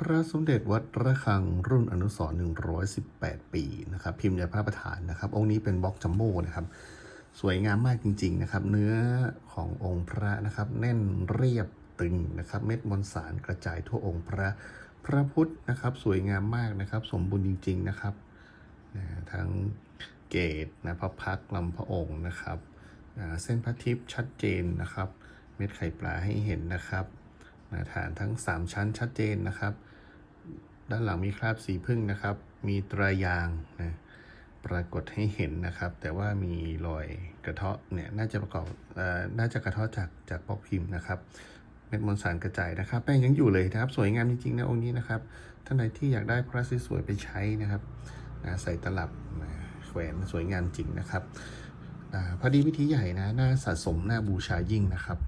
พระสมเด็จวัดระฆังรุ่นอนุสรณ์118 ปีนะครับ พิมพ์ในพระประธานนะครับ องค์นี้เป็นบล็อกจัมโบ้นะครับ สวยงามมากจริง ๆ นะครับ เนื้อขององค์พระนะครับ แน่นเรียบตึงนะครับ เม็ดมวลสารกระจายทั่วองค์พระพระพุทธนะครับ สวยงามมากนะครับ สมบูรณ์จริง ๆ นะครับทั้งเกตนะพระพักลำพระองค์นะครับเส้นพระทิพย์ชัดเจนนะครับ เม็ดไข่ปลาให้เห็นนะครับ นะฐานทั้ง 3 ชั้นชัดเจนนะครับ ด้านหลังมีคราบสีพึ่งนะครับ มีตรายางนะปรากฏให้เห็นนะครับ แต่ว่ามีรอยกระเทาะเนี่ยน่าจะประกอบเอ่อน่าจะกระเทาะจากจากบล็อกพิมพ์นะครับเม็ดมวลสารกระจายนะครับ แป้งยังอยู่เลยนะครับ สวยงามจริงๆนะองค์นี้นะครับท่านใดที่อยากได้พระสวยๆไปใช้นะครับนะใส่ตลับนะแขวนสวยงามจริงนะครับอพอดีวิธีใหญ่นะน่าสะสมน่าบูชายิ่งนะครับ